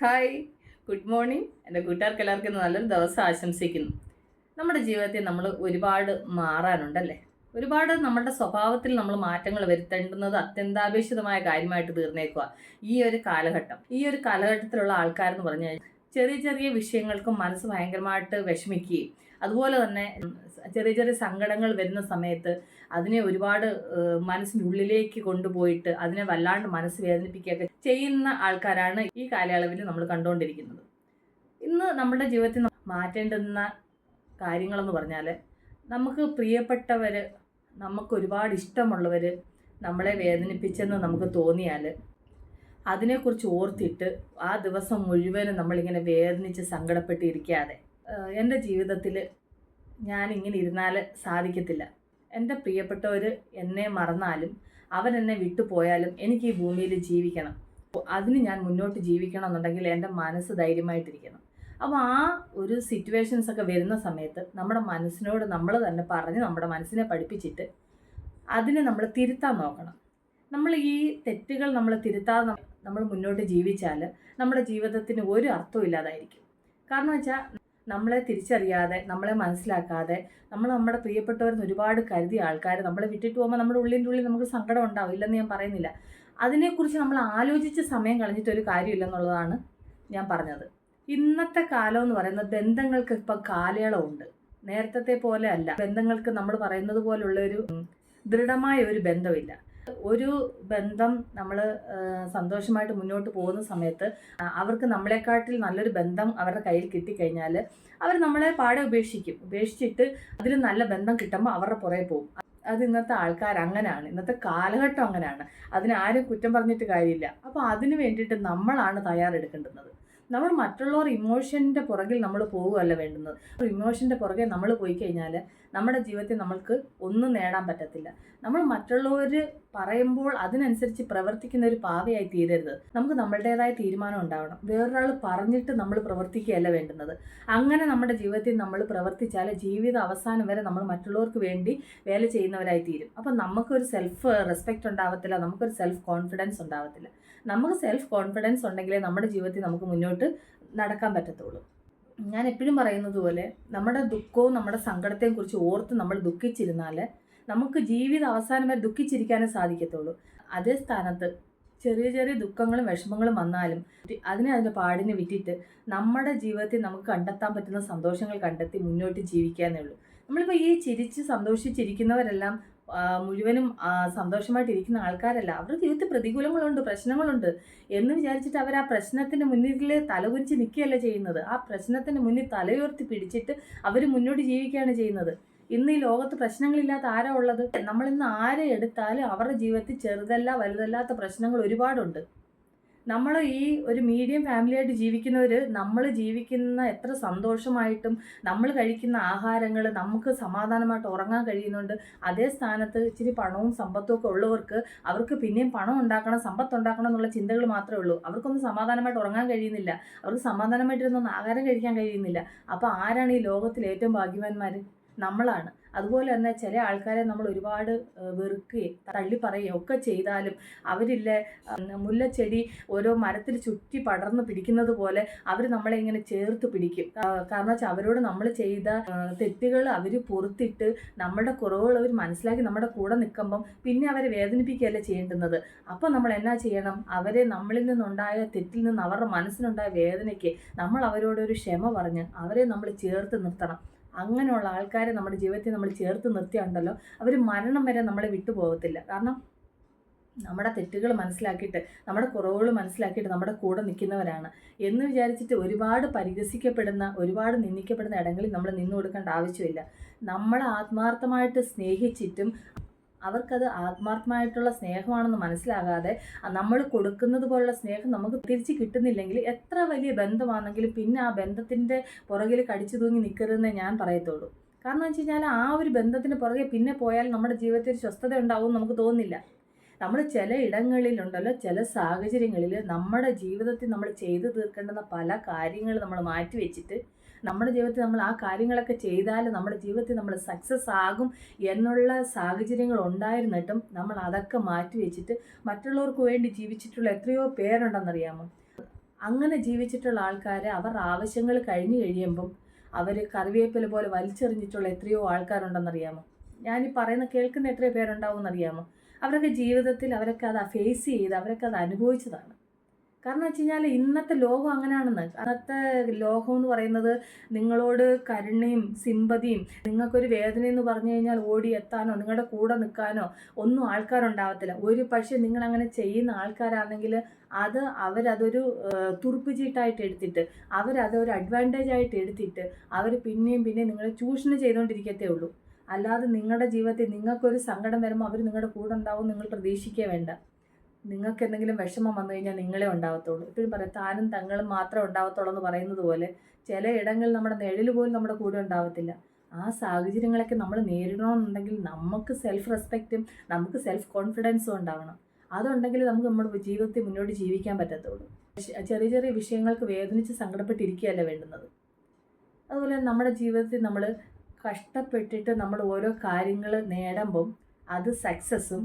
Hi. Good morning. എന്റെ കൂട്ടുകാർക്ക് എല്ലാവർക്കും നല്ലൊരു ദിവസം ആശംസിക്കുന്നു. നമ്മുടെ ജീവിതത്തിൽ നമ്മൾ ഒരുപാട് മാറാനുണ്ടല്ലേ? ഒരുപാട് നമ്മുടെ സ്വഭാവത്തിൽ നമ്മൾ മാറ്റങ്ങൾ വരുത്തേണ്ടുന്നത് അത്യന്താപേക്ഷിതമായ കാര്യമായിട്ട് തീർന്നേക്കുക ഈ ഒരു കാലഘട്ടം. ഈ ഒരു കാലഘട്ടത്തിലുള്ള ആൾക്കാരെന്ന് പറഞ്ഞു കഴിഞ്ഞാൽ ചെറിയ ചെറിയ വിഷയങ്ങൾക്കും മനസ്സ് ഭയങ്കരമായിട്ട് വിഷമിക്കുകയും അതുപോലെ തന്നെ ചെറിയ ചെറിയ സങ്കടങ്ങൾ വരുന്ന സമയത്ത് അതിനെ ഒരുപാട് മനസ്സിനുള്ളിലേക്ക് കൊണ്ടുപോയിട്ട് അതിനെ വല്ലാണ്ട് മനസ്സ് വേദനിപ്പിക്കുകയൊക്കെ ചെയ്യുന്ന ആൾക്കാരാണ് ഈ കാലയളവിൽ നമ്മൾ കണ്ടുകൊണ്ടിരിക്കുന്നത്. ഇന്ന് നമ്മുടെ ജീവിതത്തിൽ മാറ്റേണ്ടുന്ന കാര്യങ്ങളെന്ന് പറഞ്ഞാൽ നമുക്ക് പ്രിയപ്പെട്ടവർ നമുക്ക് ഒരുപാട് ഇഷ്ടമുള്ളവർ നമ്മളെ വേദനിപ്പിച്ചെന്ന് നമുക്ക് തോന്നിയാൽ അതിനെക്കുറിച്ച് ഓർത്തിട്ട് ആ ദിവസം മുഴുവനും നമ്മളിങ്ങനെ വേദനിച്ച് സങ്കടപ്പെട്ടിരിക്കാതെ എന്റെ ജീവിതത്തിൽ ഞാൻ ഇങ്ങനെ ഇരുന്നാൽ സാധിക്കത്തില്ല. എന്റെ പ്രിയപ്പെട്ടവർ എന്നെ മറന്നാലും എന്നെ വിട്ടുപോയാലും എനിക്ക് ഈ ഭൂമിയിൽ ജീവിക്കണം. അതിന് ഞാൻ മുന്നോട്ട് ജീവിക്കണം എന്നുണ്ടെങ്കിൽ എന്റെ മനസ്സ് ധൈര്യമായിട്ടിരിക്കണം. അപ്പോൾ ആ ഒരു സിറ്റുവേഷൻസ് ഒക്കെ വരുന്ന സമയത്ത് നമ്മുടെ മനസ്സിനോട് നമ്മൾ തന്നെ പറഞ്ഞ് നമ്മുടെ മനസ്സിനെ പഠിപ്പിച്ചിട്ട് അതിനെ നമ്മൾ തിരുത്താൻ നോക്കണം. നമ്മൾ ഈ തെറ്റുകൾ നമ്മൾ തിരുത്താതെ നമ്മൾ മുന്നോട്ട് ജീവിച്ചാൽ നമ്മുടെ ജീവിതത്തിന് ഒരു അർത്ഥവും ഇല്ലാതായിരിക്കും. കാരണം വെച്ചാൽ നമ്മളെ തിരിച്ചറിയാതെ നമ്മളെ മനസ്സിലാക്കാതെ നമ്മൾ നമ്മുടെ പ്രിയപ്പെട്ടവരെന്ന് ഒരുപാട് കരുതിയ ആൾക്കാർ നമ്മളെ വിട്ടിട്ട് പോകുമ്പോൾ നമ്മുടെ ഉള്ളിന്റെ ഉള്ളിൽ നമുക്ക് സങ്കടം ഉണ്ടാവും. ഇല്ലെന്ന് ഞാൻ പറയുന്നില്ല. അതിനെക്കുറിച്ച് നമ്മൾ ആലോചിച്ച് സമയം കളഞ്ഞിട്ട് ഒരു കാര്യമില്ലെന്നുള്ളതാണ് ഞാൻ പറഞ്ഞത്. ഇന്നത്തെ കാലം എന്ന് പറയുന്നത് ബന്ധങ്ങൾക്ക് ഇപ്പം കാലയളവുണ്ട്. നേരത്തെ പോലെ അല്ല. ബന്ധങ്ങൾക്ക് നമ്മൾ പറയുന്നത് പോലുള്ള ഒരു ദൃഢമായ ഒരു ബന്ധമില്ല. ഒരു ബന്ധം നമ്മൾ സന്തോഷമായിട്ട് മുന്നോട്ട് പോകുന്ന സമയത്ത് അവർക്ക് നമ്മളെക്കാട്ടിൽ നല്ലൊരു ബന്ധം അവരുടെ കയ്യിൽ കിട്ടിക്കഴിഞ്ഞാൽ അവർ നമ്മളെ പാടെ ഉപേക്ഷിക്കും. ഉപേക്ഷിച്ചിട്ട് അതിൽ നല്ല ബന്ധം കിട്ടുമ്പോൾ അവരുടെ പുറകെ പോകും. അത് ഇന്നത്തെ ആൾക്കാർ അങ്ങനെയാണ്. ഇന്നത്തെ കാലഘട്ടം അങ്ങനെയാണ്. അതിനാരും കുറ്റം പറഞ്ഞിട്ട് കാര്യമില്ല. അപ്പോൾ അതിന് വേണ്ടിയിട്ട് നമ്മളാണ് തയ്യാറെടുക്കേണ്ടുന്നത്. നമ്മൾ മറ്റുള്ളവർ ഇമോഷന്റെ പുറകിൽ നമ്മൾ പോവുകയല്ല വേണ്ടുന്നത്. ഇമോഷന്റെ പുറകെ നമ്മൾ പോയി കഴിഞ്ഞാൽ നമ്മുടെ ജീവിതത്തിൽ നമ്മൾക്ക് ഒന്നും നേടാൻ പറ്റത്തില്ല. നമ്മൾ മറ്റുള്ളവർ പറയുമ്പോൾ അതിനനുസരിച്ച് പ്രവർത്തിക്കുന്ന ഒരു പാവയായി തീരരുത്. നമുക്ക് നമ്മളുടേതായ തീരുമാനം ഉണ്ടാവണം. വേറൊരാൾ പറഞ്ഞിട്ട് നമ്മൾ പ്രവർത്തിക്കുകയല്ല വേണ്ടുന്നത്. അങ്ങനെ നമ്മുടെ ജീവിതത്തിൽ നമ്മൾ പ്രവർത്തിച്ചാൽ ജീവിത അവസാനം വരെ നമ്മൾ മറ്റുള്ളവർക്ക് വേണ്ടി വേല ചെയ്യുന്നവരായി തീരും. അപ്പം നമുക്കൊരു സെൽഫ് റെസ്പെക്റ്റ് ഉണ്ടാവത്തില്ല. നമുക്കൊരു സെൽഫ് കോൺഫിഡൻസ് ഉണ്ടാവത്തില്ല. നമുക്ക് സെൽഫ് കോൺഫിഡൻസ് ഉണ്ടെങ്കിലേ നമ്മുടെ ജീവിതത്തിൽ നമുക്ക് മുന്നോട്ട് നടക്കാൻ പറ്റത്തുള്ളൂ. ഞാൻ എപ്പോഴും പറയുന്നത് പോലെ നമ്മുടെ ദുഃഖവും നമ്മുടെ സങ്കടത്തെയും കുറിച്ച് ഓർത്ത് നമ്മൾ ദുഃഖിച്ചിരുന്നാൽ നമുക്ക് ജീവിതം അവസാനം വരെ ദുഃഖിച്ചിരിക്കാനേ സാധിക്കത്തുള്ളൂ. അതേ സ്ഥാനത്ത് ചെറിയ ചെറിയ ദുഃഖങ്ങളും വിഷമങ്ങളും വന്നാലും അതിനെ അതിന്റെ പാടിന് വിറ്റിട്ട് നമ്മുടെ ജീവിതത്തിൽ നമുക്ക് കണ്ടെത്താൻ പറ്റുന്ന സന്തോഷങ്ങൾ കണ്ടെത്തി മുന്നോട്ട് ജീവിക്കാന്നേ ഉള്ളൂ. നമ്മളിപ്പോൾ ഈ ചിരിച്ച് സന്തോഷിച്ചിരിക്കുന്നവരെല്ലാം മുഴുവനും സന്തോഷമായിട്ടിരിക്കുന്ന ആൾക്കാരല്ല. അവരുടെ ജീവിതത്തിൽ പ്രതികൂലങ്ങളുണ്ട് പ്രശ്നങ്ങളുണ്ട് എന്ന് വിചാരിച്ചിട്ട് അവർ ആ പ്രശ്നത്തിന് മുന്നിൽ തലകുരിച്ച് നിൽക്കുകയല്ല ചെയ്യുന്നത്. ആ പ്രശ്നത്തിന് മുന്നിൽ തലയുയർത്തി പിടിച്ചിട്ട് അവർ മുന്നോട്ട് ജീവിക്കുകയാണ് ചെയ്യുന്നത്. ഇന്ന് ഈ ലോകത്ത് പ്രശ്നങ്ങളില്ലാത്ത ആരാ ഉള്ളത്? നമ്മളിന്ന് ആരെ എടുത്താലും അവരുടെ ജീവിതത്തിൽ ചെറുതല്ല വലുതല്ലാത്ത പ്രശ്നങ്ങൾ ഒരുപാടുണ്ട്. നമ്മൾ ഈ ഒരു മീഡിയം ഫാമിലിയായിട്ട് ജീവിക്കുന്നവർ നമ്മൾ ജീവിക്കുന്ന എത്ര സന്തോഷമായിട്ടും നമ്മൾ കഴിക്കുന്ന ആഹാരങ്ങൾ നമുക്ക് സമാധാനമായിട്ട് ഉറങ്ങാൻ കഴിയുന്നുണ്ട്. അതേ സ്ഥാനത്ത് ഇച്ചിരി പണവും സമ്പത്തും ഒക്കെ ഉള്ളവർക്ക് അവർക്ക് പിന്നെയും പണം ഉണ്ടാക്കണം സമ്പത്ത് ഉണ്ടാക്കണം എന്നുള്ള ചിന്തകൾ മാത്രമേ ഉള്ളൂ. അവർക്കൊന്നും സമാധാനമായിട്ട് ഉറങ്ങാൻ കഴിയുന്നില്ല. അവർക്ക് സമാധാനമായിട്ടിരുന്നൊന്നും ആഹാരം കഴിക്കാൻ കഴിയുന്നില്ല. അപ്പോൾ ആരാണ് ഈ ലോകത്തിൽ ഏറ്റവും ഭാഗ്യവാന്മാർ നമ്മളാണ്. അതുപോലെ തന്നെ ചില ആൾക്കാരെ നമ്മൾ ഒരുപാട് വെറുക്കുകയും തള്ളി പറയുകയും ഒക്കെ ചെയ്താലും അവരില്ലേ മുല്ലച്ചെടി ഓരോ മരത്തിൽ ചുറ്റി പടർന്ന് പിടിക്കുന്നത് പോലെ അവർ നമ്മളെ ഇങ്ങനെ ചേർത്ത് പിടിക്കും. കാരണം വെച്ചാൽ അവരോട് നമ്മൾ ചെയ്ത തെറ്റുകൾ അവർ പൊറുത്തിട്ട് നമ്മുടെ കുറവുകൾ അവർ മനസ്സിലാക്കി നമ്മുടെ കൂടെ നിൽക്കുമ്പം പിന്നെ അവരെ വേദനിപ്പിക്കുകയല്ല ചെയ്യേണ്ടുന്നത്. അപ്പോൾ നമ്മൾ എന്നാ ചെയ്യണം? അവരെ നമ്മളിൽ നിന്നുണ്ടായ തെറ്റിൽ നിന്ന് അവരുടെ മനസ്സിനുണ്ടായ വേദനയ്ക്ക് നമ്മൾ അവരോടൊരു ക്ഷമ പറഞ്ഞ് അവരെ നമ്മൾ ചേർത്ത് നിർത്തണം. അങ്ങനെയുള്ള ആൾക്കാരെ നമ്മുടെ ജീവിതത്തിൽ നമ്മൾ ചേർത്ത് നിർത്തിയുണ്ടല്ലോ അവർ മരണം വരെ നമ്മളെ വിട്ടുപോകത്തില്ല കാരണം നമ്മുടെ തെറ്റുകൾ മനസ്സിലാക്കിയിട്ട് നമ്മുടെ കുറവുകൾ മനസ്സിലാക്കിയിട്ട് നമ്മുടെ കൂടെ നിൽക്കുന്നവരാണ്. എന്ന് വിചാരിച്ചിട്ട് ഒരുപാട് പരിഹസിക്കപ്പെടുന്ന ഒരുപാട് നിന്ദിക്കപ്പെടുന്ന ഇടങ്ങളിൽ നമ്മൾ നിന്നു കൊടുക്കേണ്ട ആവശ്യമില്ല. നമ്മൾ ആത്മാർത്ഥമായിട്ട് സ്നേഹിച്ചിട്ടും അവർക്കത് ആത്മാർത്ഥമായിട്ടുള്ള സ്നേഹമാണെന്ന് മനസ്സിലാകാതെ നമ്മൾ കൊടുക്കുന്നത് പോലുള്ള സ്നേഹം നമുക്ക് തിരിച്ച് കിട്ടുന്നില്ലെങ്കിൽ എത്ര വലിയ ബന്ധമാണെങ്കിലും പിന്നെ ആ ബന്ധത്തിന്റെ പുറകിൽ കടിച്ചു തൂങ്ങി നിൽക്കരുതെന്നേ ഞാൻ പറയത്തുള്ളൂ. കാരണം എന്ന് വെച്ച് കഴിഞ്ഞാൽ ആ ഒരു ബന്ധത്തിന് പുറകെ പിന്നെ പോയാൽ നമ്മുടെ ജീവിതത്തിൽ സ്വസ്ഥത ഉണ്ടാവും നമുക്ക് തോന്നില്ല നമ്മൾ ചില ഇടങ്ങളിലുണ്ടല്ലോ ചില സാഹചര്യങ്ങളിൽ നമ്മുടെ ജീവിതത്തിൽ നമ്മൾ ചെയ്തു തീർക്കേണ്ടുന്ന പല കാര്യങ്ങൾ നമ്മൾ മാറ്റി വെച്ചിട്ട് നമ്മുടെ ജീവിതത്തിൽ നമ്മൾ ആ കാര്യങ്ങളൊക്കെ ചെയ്താൽ നമ്മുടെ ജീവിതത്തിൽ നമ്മൾ സക്സസ് ആകും എന്നുള്ള സാഹചര്യങ്ങൾ ഉണ്ടായിരുന്നിട്ടും നമ്മൾ അതൊക്കെ മാറ്റി വെച്ചിട്ട് മറ്റുള്ളവർക്ക് വേണ്ടി ജീവിച്ചിട്ടുള്ള എത്രയോ പേരുണ്ടെന്നറിയാമോ? അങ്ങനെ ജീവിച്ചിട്ടുള്ള ആൾക്കാർ അവർ ആവശ്യങ്ങൾ കഴിഞ്ഞു കഴിയുമ്പം അവർ കറിവേപ്പില പോലെ വലിച്ചെറിഞ്ഞിട്ടുള്ള എത്രയോ ആൾക്കാരുണ്ടെന്നറിയാമോ? ഞാൻ ഈ പറയുന്ന കേൾക്കുന്ന എത്രയോ പേരുണ്ടാവും എന്നറിയാമോ അവരൊക്കെ ജീവിതത്തിൽ അവരൊക്കെ അത് ഫേസ് ചെയ്ത് അവരൊക്കെ അത് അനുഭവിച്ചതാണ്. കാരണം വെച്ച് കഴിഞ്ഞാൽ ഇന്നത്തെ ലോകം അങ്ങനെയാണെന്ന്. അന്നത്തെ ലോകം എന്ന് പറയുന്നത് നിങ്ങളോട് കരുണയും സിമ്പതിയും നിങ്ങൾക്കൊരു വേദന എന്ന് പറഞ്ഞു കഴിഞ്ഞാൽ ഓടി എത്താനോ നിങ്ങളുടെ കൂടെ നിൽക്കാനോ ഒന്നും ആൾക്കാരുണ്ടാവത്തില്ല. ഒരു പക്ഷേ നിങ്ങൾ അങ്ങനെ ചെയ്യുന്ന ആൾക്കാരാണെങ്കിൽ അത് അവരതൊരു തുറുപ്പിച്ചിട്ടായിട്ട് എടുത്തിട്ട് അവരതൊരു അഡ്വാന്റേജ് ആയിട്ട് എടുത്തിട്ട് അവർ പിന്നെയും പിന്നെയും നിങ്ങളെ ചൂഷണം ചെയ്തുകൊണ്ടിരിക്കത്തേ ഉള്ളൂ. അല്ലാതെ നിങ്ങളുടെ ജീവിതത്തിൽ നിങ്ങൾക്കൊരു സങ്കടം വരുമ്പോൾ അവർ നിങ്ങളുടെ കൂടെ ഉണ്ടാവും നിങ്ങൾ പ്രതീക്ഷിക്കേ വേണ്ട. നിങ്ങൾക്ക് എന്തെങ്കിലും വിഷമം വന്നു കഴിഞ്ഞാൽ നിങ്ങളെ ഉണ്ടാവത്തുള്ളൂ. എപ്പോഴും പറയും താനും തങ്ങളും മാത്രമേ ഉണ്ടാവത്തുള്ളൂ എന്ന് പറയുന്നത് പോലെ ചില ഇടങ്ങളിൽ നമ്മുടെ നിഴൽ പോലും നമ്മുടെ കൂടെ ഉണ്ടാവത്തില്ല. ആ സാഹചര്യങ്ങളൊക്കെ നമ്മൾ നേരിടണമെന്നുണ്ടെങ്കിൽ നമുക്ക് സെൽഫ് റെസ്പെക്റ്റും നമുക്ക് സെൽഫ് കോൺഫിഡൻസും ഉണ്ടാവണം. അതുണ്ടെങ്കിൽ നമുക്ക് നമ്മുടെ ജീവിതത്തിൽ മുന്നോട്ട് ജീവിക്കാൻ പറ്റത്തുള്ളൂ. ചെറിയ ചെറിയ വിഷയങ്ങൾക്ക് വേദനിച്ച് സങ്കടപ്പെട്ടിരിക്കുകയല്ല വേണ്ടുന്നത്. അതുപോലെ നമ്മുടെ ജീവിതത്തിൽ നമ്മൾ കഷ്ടപ്പെട്ടിട്ട് നമ്മൾ ഓരോ കാര്യങ്ങൾ നേടുമ്പം അത് സക്സസ്സും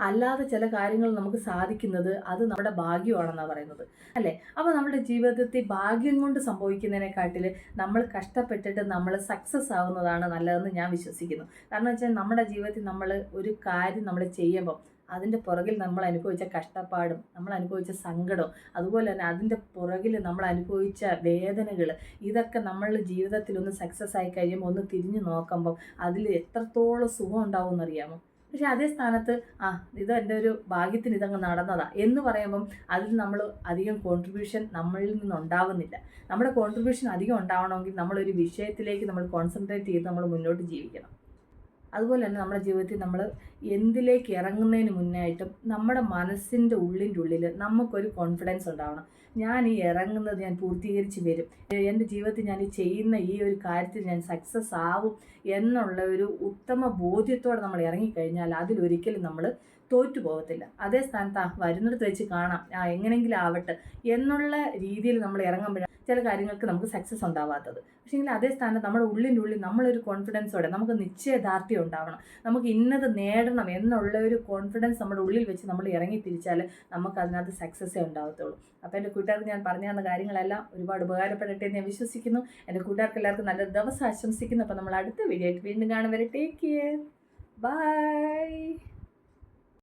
അല്ലാതെ ചില കാര്യങ്ങൾ നമുക്ക് സാധിക്കുന്നത് അത് നമ്മുടെ ഭാഗ്യമാണെന്നാണ് പറയുന്നത്. അല്ലേ? അപ്പോൾ നമ്മുടെ ജീവിതത്തിൽ ഭാഗ്യം കൊണ്ട് സംഭവിക്കുന്നതിനെക്കാട്ടിൽ നമ്മൾ കഷ്ടപ്പെട്ടിട്ട് നമ്മൾ സക്സസ് ആവുന്നതാണ് നല്ലതെന്ന് ഞാൻ വിശ്വസിക്കുന്നു. കാരണം വെച്ചാൽ നമ്മുടെ ജീവിതത്തിൽ നമ്മൾ ഒരു കാര്യം നമ്മൾ ചെയ്യുമ്പം അതിന്റെ പുറകിൽ നമ്മൾ അനുഭവിച്ച കഷ്ടപ്പാടും നമ്മൾ അനുഭവിച്ച സങ്കടവും അതുപോലെ തന്നെ അതിന്റെ പുറകിൽ നമ്മൾ അനുഭവിച്ച വേദനകൾ ഇതൊക്കെ നമ്മൾ ജീവിതത്തിൽ ഒന്ന് സക്സസ് ആയി കഴിയുമ്പോൾ ഒന്ന് തിരിഞ്ഞു നോക്കുമ്പോൾ അതിൽ എത്രത്തോളം സുഖം ഉണ്ടാവും എന്നറിയാമോ പക്ഷെ അതേ സ്ഥാനത്ത് ആ ഇത് എന്റെ ഒരു ഭാഗ്യത്തിന് ഇതങ്ങ് നടന്നതാ. എന്ന് പറയുമ്പം അതിൽ നമ്മൾ അധികം കോൺട്രിബ്യൂഷൻ നമ്മളിൽ നിന്നുണ്ടാവുന്നില്ല. നമ്മുടെ കോൺട്രിബ്യൂഷൻ അധികം ഉണ്ടാവണമെങ്കിൽ നമ്മളൊരു വിഷയത്തിലേക്ക് നമ്മൾ കോൺസെൻട്രേറ്റ് ചെയ്ത് നമ്മൾ മുന്നോട്ട് ജീവിക്കണം. അതുപോലെ തന്നെ നമ്മുടെ ജീവിതത്തിൽ നമ്മൾ എന്തിലേക്ക് ഇറങ്ങുന്നതിന് മുന്നായിട്ടും നമ്മുടെ മനസ്സിന്റെ ഉള്ളിന്റെ ഉള്ളിൽ നമുക്കൊരു കോൺഫിഡൻസ് ഉണ്ടാവണം. ഞാൻ ഈ ഇറങ്ങുന്നത് ഞാൻ പൂർത്തീകരിച്ച് വരും. എന്റെ ജീവിതത്തിൽ ഞാൻ ഈ ചെയ്യുന്ന ഈ ഒരു കാര്യത്തിൽ ഞാൻ സക്സസ് ആവും എന്നുള്ള ഒരു ഉത്തമ ബോധ്യത്തോടെ നമ്മൾ ഇറങ്ങിക്കഴിഞ്ഞാൽ അതിലൊരിക്കലും നമ്മൾ തോറ്റു പോകത്തില്ല. അതേ സ്ഥാനത്ത് ആ വരുന്നിടത്ത് വെച്ച് കാണാം. ആ എങ്ങനെങ്കിലും ആവട്ടെ എന്നുള്ള രീതിയിൽ നമ്മൾ ഇറങ്ങുമ്പോഴാണ് ചില കാര്യങ്ങൾക്ക് നമുക്ക് സക്സസ് ഉണ്ടാവാത്തത്. പക്ഷേങ്കിൽ അതേ സ്ഥാനത്ത് നമ്മുടെ ഉള്ളിനുള്ളിൽ നമ്മളൊരു കോൺഫിഡൻസോടെ നമുക്ക് നിശ്ചയദാർഢ്യം ഉണ്ടാവണം. നമുക്ക് ഇന്നത് നേടണം എന്നുള്ള ഒരു കോൺഫിഡൻസ് നമ്മുടെ ഉള്ളിൽ വെച്ച് നമ്മൾ ഇറങ്ങി തിരിച്ചാൽ നമുക്ക് അതിനകത്ത് സക്സസ്സേ ഉണ്ടാവത്തുള്ളൂ. അപ്പോൾ എന്റെ കൂട്ടുകാർക്ക് ഞാൻ പറഞ്ഞു തന്ന കാര്യങ്ങളെല്ലാം ഒരുപാട് ഉപകാരപ്പെടട്ടെ എന്ന് ഞാൻ വിശ്വസിക്കുന്നു. എന്റെ കൂട്ടുകാർക്ക് എല്ലാവർക്കും നല്ല ദിവസം ആശംസിക്കുന്നു. അപ്പോൾ നമ്മൾ അടുത്ത വീഡിയോ ആയിട്ട് വീണ്ടും കാണും വരെ. Take care bye